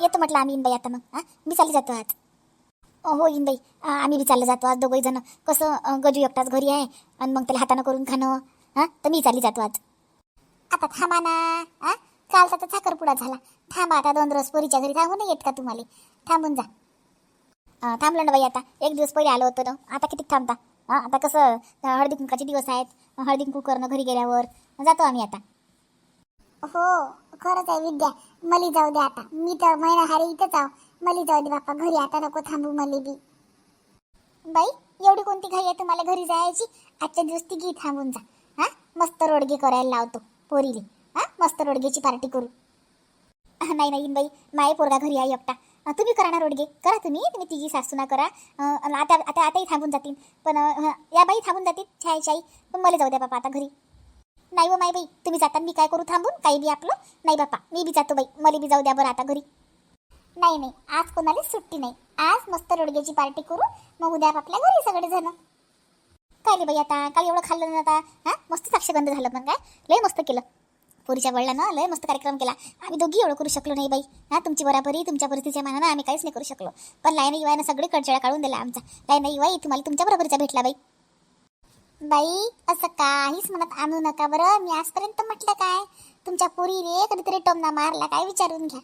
येतो म्हटलं आम्ही इनबाई आता मग हां? मी चालली जातो आज. हो इनबाई आम्ही बी चाललं जातो आज दोघंही जण. कसं गजू एकटाच घरी आहे आणि मग त्याला हातानं करून खाणं हां? तर मी चालली जातो आज. आता थांबा ना हां? कालचा तर साखरपुडा झाला. थांबा आता दोन दिवस पोरीच्या घरी थांबू नाही येत का तुम्हाला? थांबून जा. थांबलं ना बाई आता. एक दिवस पहिले आलो होतो ना. आता किती थांबता? हां आता कसं हळदी कुंकाचे दिवस आहेत. हळदी कुंकू करणं घरी गेल्यावर जातो आम्ही आता. हो. खरंच आहे विद्या. मली जाऊ दे आता. मी तर महिना हारी इथंच आहो. मली जाऊ दे बाप्पा. घरी आता नको थांबू मली बी. बाई एवढी कोणती घाई आहे तुम्हाला घरी जायची? आजच्या दिवस तिघी थांबून जा. हा? मस्त रोडगे करायला लावतो पोरीले. हा? मस्त रोडगेची पार्टी करू. नाही नाही बाई. माय पोरगा घरी आहे एकटा. तुम्ही करा ना रोडगे. करा तुम्ही. तुम्ही तिघी सासूना करा. आता आता आताही थांबून जातील. पण या बाई थांबून जातील. छाई छाई पण मला जाऊ द्या बापा आता घरी. नाही व माय बाई. तुम्ही जाता मी काय करू थांबून? काही बी आपलं. नाही बापा मी बी जातो बाई. मला बी जाऊ द्या बरं आता घरी. नाही नाही. आज कोणालाच सुट्टी नाही. आज मस्त रोडग्याची पार्टी करू मग उद्या आपल्या घरी सगळे झालं काय रे बाई आता? काल एवढं खाल्लं ना आता. हां? मस्त साक्षगंध झालं पण काय? लय मस्त केलं. पोरीच्या वडिलांना लय मस्त कार्यक्रम केला. आम्ही दोघी एवढं करू शकलो नाही बाई. हां? तुमची बराबरी तुमच्या परिस्थितीच्या मानानं आम्ही काहीच नाही करू शकलो. पण लाईन युवायनं सगळे कडचळा काढून दिला आमचा. लाईन युवाई तुम्हाला तुमच्या बरोबरीचा भेटला बाई. बाई असं काहीच मनात आणू नका बरं. मी आजपर्यंत म्हटलं काय? तुमच्या पोरीने कधीतरी टोमना मारला काय विचारून घ्या.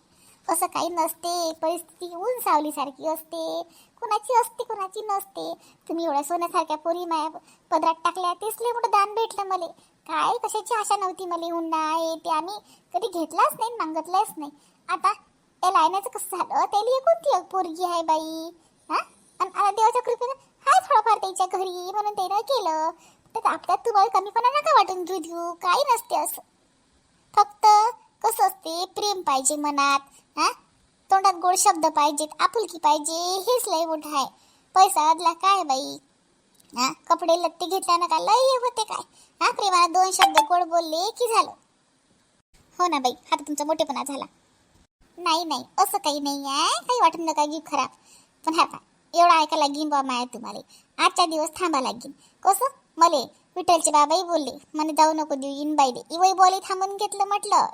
असं काही नसते. परिस्थिती ऊन सावलीसारखी असते. कुणाची असते कुणाची नसते. तुम्ही एवढ्या सोन्यासारख्या पोरी माया पदरात टाकल्या तेच लय मोठं दान भेटलं मला? काय कशाची आशा नव्हती मला? हुंडा आहे ते आम्ही कधी घेतलाच नाही मागतलाच नाही. आता त्या लायनाचं कसं झालं? त्याला कोणती पोरगी आहे बाई? हा? आणि आता देवाच्या कृपेनं हाय थोडंफार त्याच्या घरी म्हणून त्यानं केलं. तर आपल्यात तुम्हाला कमीपणा नका वाटून घेऊ देऊ. काही नसते असं. फक्त कसं असते प्रेम पाहिजे मनात हा? तोंडात गोड शब्द पाहिजेत आपुलकी पाहिजे हेच लय मोठं आहे. पैसा अदला काय बाई? हा? कपडे लत्ते घेतल्यानं का लय होते काय? हा? प्रेमाला दोन शब्द गोड बोलले की झालं? हो ना बाई हा तुमचा मोठेपणा झाला. नाही नाही असं काही नाही आहे. काही वाटून नका जीव खराब. पण हा पहा, एवढं ऐकायला लागीन बा माया तुम्हाला. आजच्या दिवस थांबा लागीन. कसं? मले विठ्ठलचे बाबाही बोलले. म्हणे जाऊ नको देऊ इनबाई दे इवई बॉले थांबून घेतलं म्हटलं.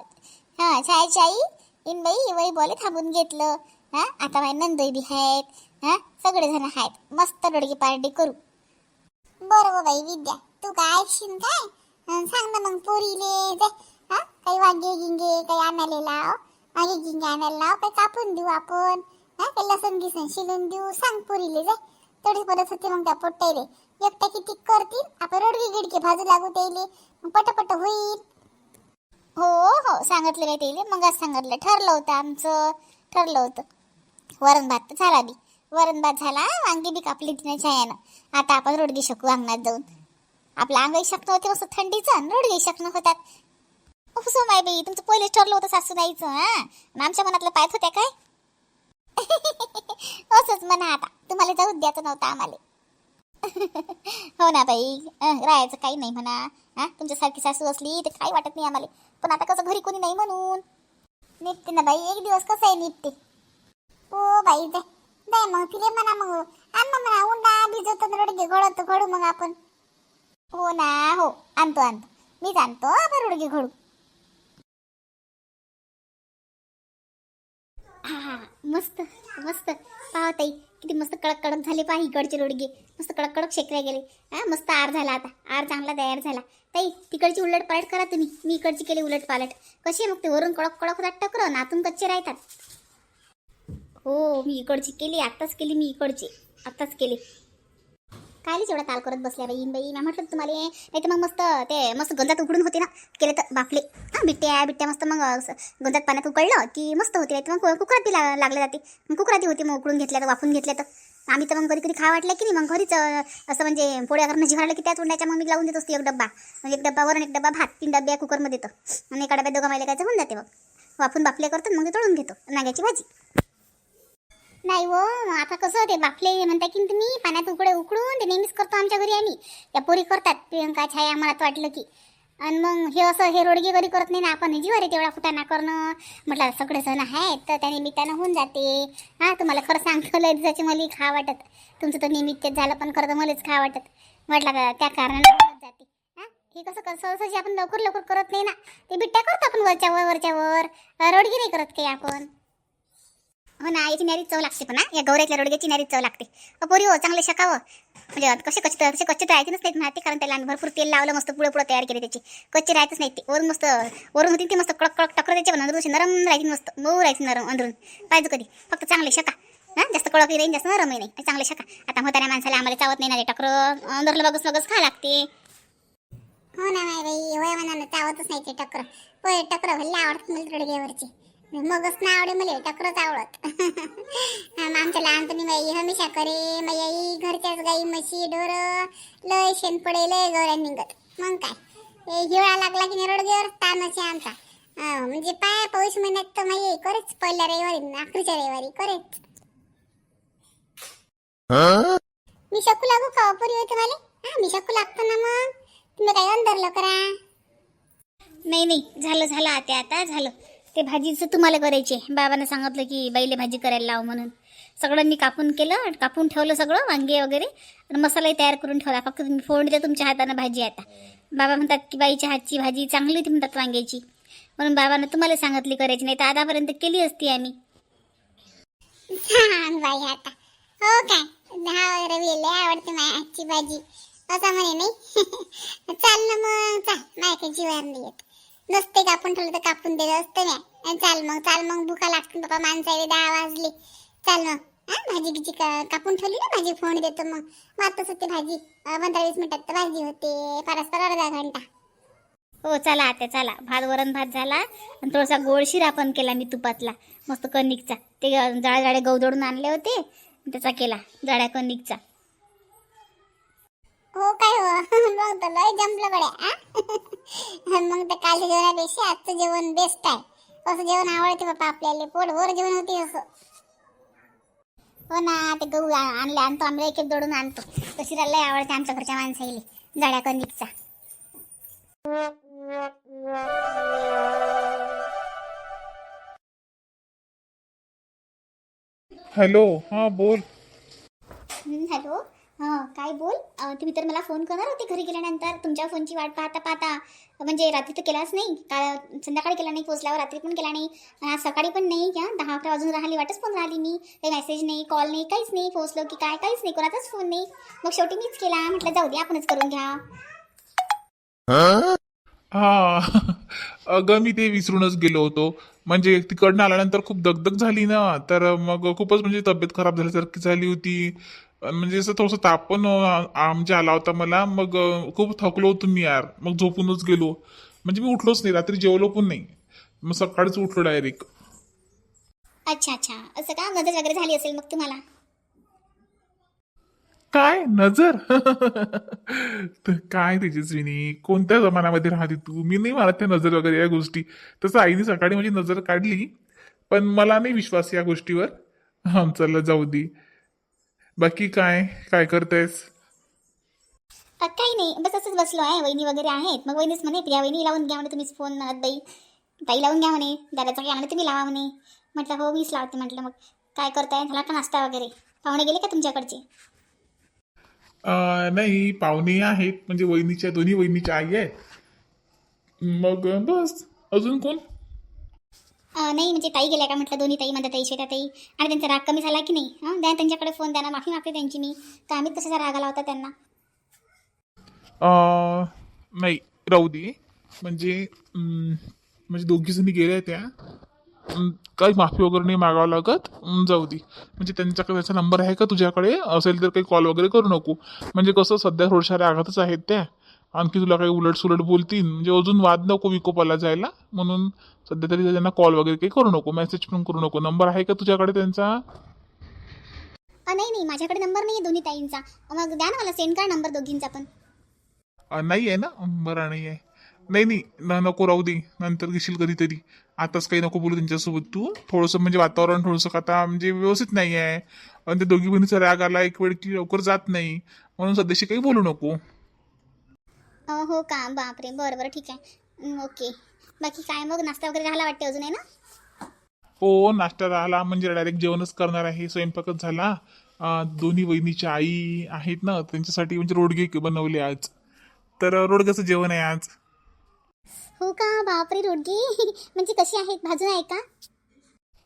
हां छायाची आई इन बाई इवई बॉले थांबून घेतलं. हां आता माझे नंदोई बी आहेत हां सगळेजण आहेत मस्त रोडगी पार्टी करू. बरं बाई विद्या. तू काय ऐकशील काय? सांग ना मग पोरीले. जे. हा काही वांगे गिंगे काही आणायला लाव. वांगे गिंगे आणायला लाव. काही कापून देऊ आपण. हा लसण गिसण शिलून देऊ सांग पुरीले जाय. तेवढीच मदत होते मग त्या पोट्टाईले एकट्या किती करतील? आपण रोडगी गिडके भाजू लागू त्याले. मग पटापट होईल. हो हो सांगितलं बाई त्याले. मगच सांगितलं. ठरलं होतं आमचं. ठरलं होतं. वरण भात तर झाला बी. वरण भात झाला वांगी बी कापली तिने छायानं. आता आपण रोडगी शकू अंगणात जाऊन. आपलं अंगही शकणं होते मस्त थंडीचं आणि रोडगी शकणं होतात. हो, हो, उपसो माय बाई तुमचं पहिलेच ठरलं होतं सासूबाईचं हां? आणि आमच्या मनातलं पाहत होत्या काय? असंच म्हणा आता. तुम्हाला जाऊ द्यायचं नव्हतं आम्हाला. हो ना बाई. राहायचं काही नाही म्हणा. हा तुमच्यासारखी सासू असली तर काही वाटत नाही आम्हाला. पण आता कसं घरी कोणी नाही म्हणून. निघते ना बाई. एक दिवस कसं आहे निघते हो बाई जाय जाय मग तिले म्हणा मग. आण ना म्हणा उंडा भिजवतो रडगे घोळतो घडू मग आपण. हो ना हो. आणतो आणतो. मीच आणतो आपण रोडगे घडू. हा मस्त मस्त. पाहा ताई किती मस्त कडक कडक झाले पहा इकडचे रोडगे. मस्त कडक कडक शेकले गेले. हा मस्त आर झाला आता. आर चांगला तयार झाला. ताई तिकडची उलट पालट करा तुम्ही. मी इकडची केली उलट पालट. कशी आहे मग ते? वरून कडक कडक होतात टकर नातून कच्चे राहतात. हो मी इकडची केली आत्ताच केली मी इकडची. आत्ताच केली. कायलीच एवढा ताल करत बसल्या बाई बाई मॅम म्हटलं तुम्हाला नाही तर मग मस्त ते मस्त गंजात उकडून होते ना केले तर बापले हां बिट्ट्या बिट्ट्या मस्त मग असं गंजात पाण्यात उकळलं की मस्त होते. नाही तर मग कुकरात ती ला- लागले जाते. मग कुकरात होते मग उकडून घेतल्या तर वाफून घेतल्या तर. आम्ही तर मग कधी कधी खा वाटलं की नाही मग घरीच असं म्हणजे पोळ्या करणं जिव्हाळलं की त्या तोंडाच्या मग मी लावून देत असते एक डब्बा. म्हणजे एक डब्बा वरण एक डब्बा भात तीन डब्या कुकरमध्ये येतं. आणि एका डब्यात दोघा मायला काय होऊन जाते मग. वाफून बापले करतात मग तळून घेतो. नाग्याची भाजी. नाही हो आता कसं ते बापले म्हणता की तुम्ही पाण्यात उकडे उकडून ते नेहमीच करतो आमच्या घरी आम्ही. त्या पोरी करतात प्रियंका छाया मला तर वाटलं की. आणि मग हे असं हे रोडगे घरी करत नाही ना आपण जीव आहे तेवढा फुटाणा करणं. म्हटलं सगळे जण आहेत तर त्या निमित्तानं होऊन जाते. हां तुम्हाला खरं सांगतो लय मला खा वाटत. तुमचं तर निमित्त झालं पण खरं तर मलाच खा वाटत. म्हटलं का त्या कारणाने जाते. हां हे कसं कर सहजाची आपण लवकर लवकर करत नाही ना. ते बिट्ट्या करतो आपण वरच्या वर वरच्या वर. रोडगी नाही करत काही आपण. हो ना याची न्यारीच चव लागते पण ना या गौऱ्याच्या रोडग्याची नारी चव लागते. अ, पोरी हो चांगले शकावं. म्हणजे कसे कच्चे तसे कच्चे तर राहतीच नाहीत माहिती कारण त्याला आम्ही भरपूर तेल लावलं मस्त पुढे पुढे तयार केले त्याची. कच्चे राहायचं नाही ते. वरून मस्त वरून होती ती मस्त कडक कडक टक्कर त्याचे पण अंदरून नरम राहायची मस्त. मऊ राहायची नरम अंदरून. पाहिजे कधी फक्त चांगले शका. हां जास्त कडक राहील जास्त नरमही नाही. चांगले शका. आता म्हाताऱ्या माणसाला आम्हाला चावत नाही ना टक्कर. टकर अंदरलं बघस बघस खा लागते. हो ना माय बाई. वय म्हणा चावतच नाही ते टक्कर. होय टक्कर भल्ले आवडतात मला रडग्यावरची मगच ना आवडे मला टकरच आवडत. आम- आमच्या लहानपणी बाई हमेशा करे माई आई घरच्याच गाई म्हशी ढोर लय शेण पडे लय गौऱ्या निघत. मग काय? हे हिवाळा लागला की रडग्यावर तानच आहे आमचा. म्हणजे पाय पौष महिन्यात तर माई करेच पहिल्या रविवारी आखरीच्या रविवारी करेच. मी शकू लागू का वापरी होते मला? हा मी शकू लागतो ना मग. तुम्ही काय अंदरलं करा. नाही नाही झालं झालं आता आता झालं. ते भाजीचं तुम्हाला करायचे. बाबानं सांगितलं की बाईले भाजी करायला लाव म्हणून. सगळं मी कापून केलं कापून ठेवलं सगळं वांगे वगैरे आणि मसालाही तयार करून ठेवला. फक्त तुम्ही फोडून द्या तुमच्या हातानं भाजी आता. बाबा म्हणतात की बाईच्या हातची भाजी चांगली होती म्हणतात वांग्याची. म्हणून बाबानं तुम्हाला सांगितली करायची नाही तर आतापर्यंत केली असती आम्ही. बाई आता. हो काय? दहा रवी आवडते माझ्या हातची भाजी. असं म्हणे नाही. चाल ना मग चाल. माझ्या काही जीवावर नाही येत नसते कापून ठेवलं तर कापून दिलं असतं मी. आणि चाल मग चाल मग भुका लागते बाबा माणसाला दहा वाजले. चाल मग. हा भाजी गिजी कापून ठेवली ना भाजी फोन देतो मग. वाटतच होते भाजी. पंधरा वीस मिनिटात तर भाजी होते. परस्पर अर्धा घंटा. हो चला आता चला. भात वरण भात झाला. आणि थोडासा गोड शिरा पण केला मी तुपातला. मस्त कणिकचा. ते जाळे जाळे गहू दळून आणले होते. त्याचा केला जाड्या कणिकचा. हो काय हो? मग तर लय जमलं गड्या आ? मग तर कालच्या जेवणापेक्षा आजचं जेवण बेस्ट आहे. असं जेवण आवडते बाबा आपल्याला पोटभर जेवण होते असं. हो ना ते गहू आणले आणतो आम्ही एक एक दळून आणतो. तो शिरा लय आवडते आमच्या घरच्या माणसाईले जाड्या कणिकचा हॅलो हां बोल. हॅलो. हां काय बोल? अं, तुम्ही तर मला फोन करणार होते घरी गेल्यानंतर. तुमच्या फोनची वाट पाहता पाहता. म्हणजे रात्री तर केलाच नाही. का संध्याकाळी केला नाही पोचल्यावर रात्री पण केला नाही. आणि आज सकाळी पण नाही का दहा अकरा वाजून राहिली वाटच पण राहिली मी काही मेसेज नाही कॉल नाही काहीच नाही. पोचलो की काय काहीच नाही कोणाचाच फोन नाही. मग शेवटी मीच केला. म्हटलं जाऊ दे आपणच करून घ्या. हा अगं मी ते विसरूनच गेलो होतो. म्हणजे तिकडनं आल्यानंतर खूप दगदग झाली ना. तर मग खूपच म्हणजे तब्येत खराब झाल्यासारखी झाली होती. म्हणजे असं थोडंसं ताप पण म्हणजे आला होता मला मग खूप थकलो होतो मी यार. मग झोपूनच गेलो. म्हणजे मी उठलोच नाही रात्री जेवलो पण नाही. मग सकाळीच उठलो डायरेक्ट अच्छा अच्छा. असं का? नजर वगैरे झाली असेल मग तुम्हाला? काय? नजर? तर काय तेजस्विनी कोणत्या जमान्यामध्ये राहते तू? मी नाही मारत त्या नजर वगैरे या गोष्टी. तसं आईने सकाळी माझी नजर काढली पण मला नाही विश्वास या गोष्टीवर. चला जाऊ दे. बाकी काय? काय करतायस अ, काही नाही. बस असंच बसलो आहे. वहिनी वगैरे आहेत. मग वहिनीच म्हणे प्रिया वहिनी लावून घ्या म्हणे तुम्हीच फोन बाई ताई लावून घ्या म्हणे. दादाचा घ्या म्हणे तुम्ही लावा म्हणे. म्हटलं हो मीच लावते. म्हटलं मग काय करताय? झाला का नाश्ता वगैरे? पाहुणे गेले का तुमच्याकडचे? अं, नाही पाहुणे आहेत. म्हणजे वहिनीच्या दोन्ही वहिनीच्या आई आहेत. मग बस. अजून कोण? नाही म्हणजे ताई गेल्या का म्हटलं दोन्ही ताई म्हणतात ताई श्वेता ताई. आणि त्यांचा राग कमी झाला की नाही? हां? द्या त्यांच्याकडे फोन द्या ना. माफी मागते त्यांची मी. तर आम्ही कशाचा राग आला होता त्यांना. अं, नाही राहू दे. म्हणजे अं, म्हणजे दोघी जणी गेल्या त्या. अं, काही माफी वगैरे नाही मागावं लागत. अं, जाऊ दे. म्हणजे त्यांच्याकडे त्याचा नंबर आहे का तुझ्याकडे? असेल तर काही कॉल वगैरे करू नको. म्हणजे कसं सध्या थोडशा रागातच आहेत त्या. आणखी तुला काही उलट सुलट बोलतील म्हणजे अजून वाद नको विकोपाला जायला. म्हणून सध्या तरी त्यांना कॉल वगैरे काही करू नको. मेसेज पण करू नको. नंबर आहे का तुझ्याकडे त्यांचा? अ, नाही नाही. माझ्याकडे नंबर नाही आहे दोन्ही ताईंचा. मग द्या ना मला सेंड करा नंबर दोघींचा पण. अं, नाही आहे ना? बरं नाही आहे नाही नाही. न नको राहू दे. नंतर घेशील कधीतरी. आताच काही नको बोलू त्यांच्यासोबत तू. थोडंसं म्हणजे वातावरण थोडंसं आता म्हणजे व्यवस्थित नाही आहे आणि ते दोघी बहिणीचा राग आला एक वेळ की लवकर जात नाही. म्हणून सध्याशी काही बोलू नको. हो का? बापरे. बरं बरं. ठीक आहे. हं, ओके. बाकी काय? मग नाश्ता वगैरे झाला वाटते अजून आहे ना? हो नाश्ता राहिला म्हणजे डायरेक्ट जेवणच करणार आहे. स्वयंपाकच झाला. अं, दोन्ही वहिनीच्या आई आहेत ना त्यांच्यासाठी म्हणजे रोडगे बनवले आज. तर रोडग्याचं जेवण आहे आज. हो का? बापरे रोडगी. म्हणजे कशी आहेत? भाजून आहे का?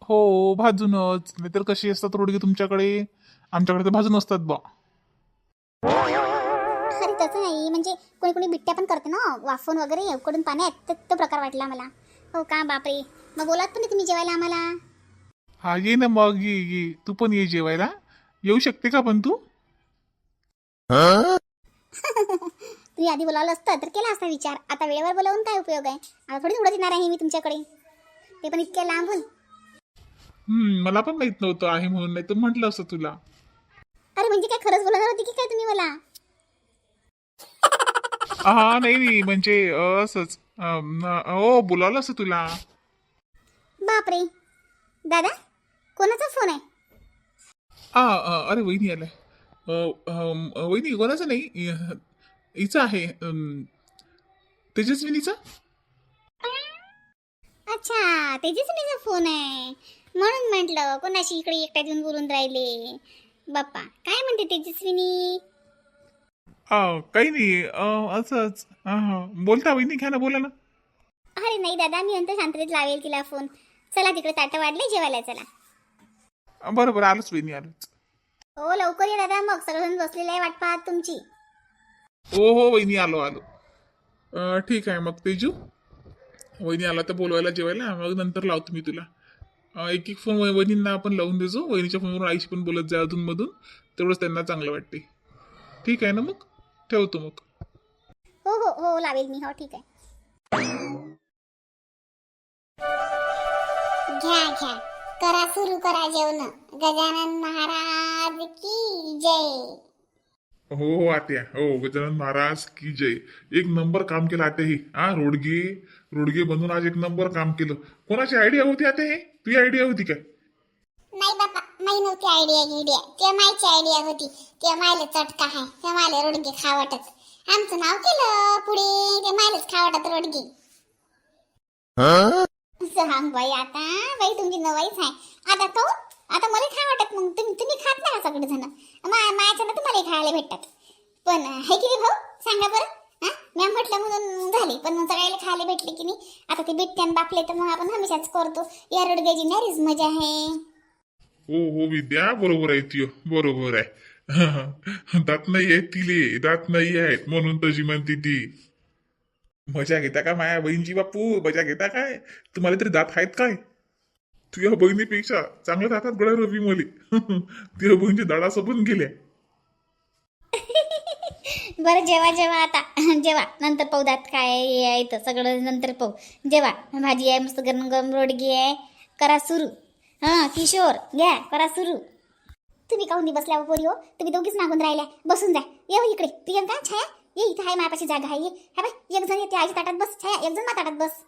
हो भाजूनच. नाहीतर कशी असतात रोडगे तुमच्याकडे? आमच्याकडे तर भाजून असतात बा. तसं नाही. म्हणजे कोणी कोणी बिट्ट्या पण करते ना. वाफून वगैरे उकडून पाण्यात. तर तो प्रकार वाटला मला हो का बापरे. मग बोलात पण नाही तुम्ही जेवायला आम्हाला? हा ये ना मग ये ये. तू पण ये जेवायला. येऊ शकते का पण तू? तुम्ही आधी बोलावलं असतं तर केला असता विचार. आता वेळेवर बोलावून काय उपयोग आहे? आता थोडी उडत येणार आहे मी तुमच्याकडे. ते पण इतक्या लांबून. हम्म मला पण माहीत नव्हतं आहे म्हणून. नाही तर म्हटलं असतं तुला. अरे म्हणजे काय खरंच बोलणार होती की काय तुम्ही मला? हा नाही नाही म्हणजे अं, असंच. अं, न- हो बोलावलं असतं तुला. बापरे. दादा कोणाचा फोन आहे? आ अं, अरे वहिनी आलाय. अं, अं, वहिनी कोणाचं नाही? हिचं आहे अं, तेजस्विनीचा? अच्छा तेजस्वीचा फोन आहे. म्हणून म्हटलं कोणाशी इकडे एकट्यात येऊन बोलून राहिले. बाप्पा काय म्हणते तेजस्विनी? अं, काही नाही. अं, असंच. हा हा. बोलता वहिनी घ्या ना बोला ना. अरे नाही दादा मी नंतर शांततेत लावेल तिला फोन चला तिकडे ताटं वाढले जेवायला चला. अं, बरं बरं आलोच वहिनी आलोच. हो लवकर ये दादा मग सगळेजण बसलेले आहे वाट पाहत तुमची. हो हो वहिनी आलो आलो. अं, ठीक आहे मग तेजू. वहिनी आला तर बोलवायला जेवायला. मग नंतर लावतो मी तुला. अं, एक एक फोन वह- वहिनींना आपण लावून देजो. वहिनीच्या फोनवरून आईशी पण बोलत जा अधूनमधून. तेवढंच त्यांना चांगलं वाटते ठीक आहे ना मग? ठेवतो मग. हो हो हो लावेल मी. हो ठीक आहे. घ्या घ्या. करा सुरू करा जेवण. गजानन महाराज की जय. हो हो आत्या. हो गजानन महाराज की जय. एक नंबर काम केलं आत्या ही. हा रोडगे. रोडगे बनून आज एक नंबर काम केलं. कोणाची आयडिया होती आत्या हे? तुझी आयडिया होती काय? नाही बाबा माही नव्हती आयडिया गिडिया ते मायची आयडिया होती. ते मायला चटका आहे. ते मायला रोडगे खावटच. आमचं नाव केलं पुढे. ते मायलाच खावटत रोडगे. सांग बाई आता बाई तुमची नवाईच आहे. आता तो आता मला काय वाटत मग. तुम्ही तुम्ही खात नाही का सगळे जण माझ्या ना तुम्हाला खायला भेटतात. पण हे की नाही भाऊ? सांगा बरं. हा? मी म्हटलं म्हणून झाले. पण मग सगळ्याला खायला भेटले की नाही. आता ते बिट्ट्यान बापले तर मग आपण हमेशाच करतो. या रोडग्याची नारीच मजा आहे. हो हो विद्या बरोबर आहे तुझ बरोबर आहे दात नाही आहेत तिले दात नाही आहेत म्हणून तशी म्हणते ती मजा घेता का माया बहिणीची बापू मजा घेता काय तुम्हाला तरी दात आहेत काय तुझ्या बहिणीपेक्षा चांगल्या दातात गळ्या रवी मले तुझ्या बहिणीच्या दाडा सोबून गेल्या बरं जेवा जेवा आता जेवा नंतर पाहू दात काय आहे सगळं नंतर पाहू जेवा भाजी आहे मस्त गरम गरम रोडगी आहे करा सुरू हां किशोर घ्या करा सुरू. तुम्ही काहून नाही बसल्या पोरी हो? तुम्ही दोघीच मागून राहिल्या. बसून जा. ये हो इकडे. प्रियंका छाया. ये इथं आहे मायापाशी जागा आहे हा बाय एक जण येते आईच्या ताटात बस. छाया एक जण माझ्या ताटात बस.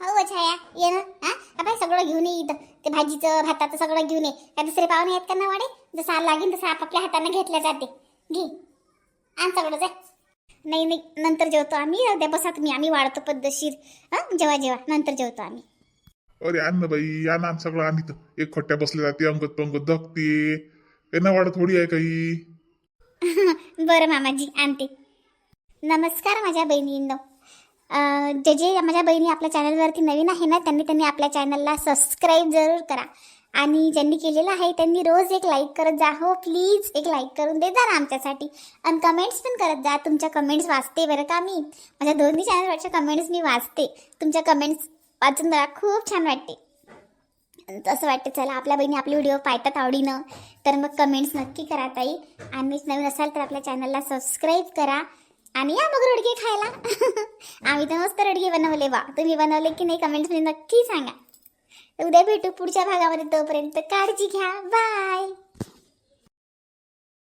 हो छाया. ये ना. हा? बाय सगळं घेऊन ये इथं. ते भाजीचं भाताचं सगळं घेऊन ये. काय दुसरे पाहुणे आहेत का ना वाडे जसं लागेल तसं आपापल्या हाताने घेतल्या जाते. घे. आण सगळं जाय नाही नाही. नंतर जेवतो आम्ही. उद्या बसा तुम्ही आम्ही वाढतो पद्धतशीर. हां? जेवा जेवा. नंतर जेवतो आम्ही. अरे आण ना बाई या ना सगळं आणि एक खट्ट्या बसले जाते अंगत पंगत धकते त्यांना वाढ थोडी आहे काही. बरं मामाजी आणते. नमस्कार माझ्या बहिणींनो. अं, जे जे माझ्या बहिणी आपल्या चॅनलवरती नवीन आहे ना त्यांनी त्यांनी आपल्या चॅनलला सबस्क्राईब जरूर करा. आणि ज्यांनी केलेलं आहे त्यांनी रोज एक लाईक करत जा. हो प्लीज एक लाईक करून दे जा ना आमच्यासाठी. आणि कमेंट्स पण करत जा. तुमच्या कमेंट्स वाचते बरं का मी. माझ्या दोन्ही चॅनलवरच्या कमेंट्स मी वाचते. तुमच्या कमेंट्स वाचून मला खूप छान वाटते. असं वाटतं चला आपल्या बहिणी आपले व्हिडिओ पाहतात आवडीनं. तर मग कमेंट्स नक्की करा ताई. आणि नवीन असाल तर आपल्या चॅनलला सबस्क्राईब करा. आणि या मग रडगे खायला. आम्ही तर मस्त रडगे बनवले वा तुम्ही बनवले की नाही कमेंट्समध्ये नक्की सांगा. उद्या भेटू पुढच्या भागामध्ये तोपर्यंत काळजी घ्या. बाय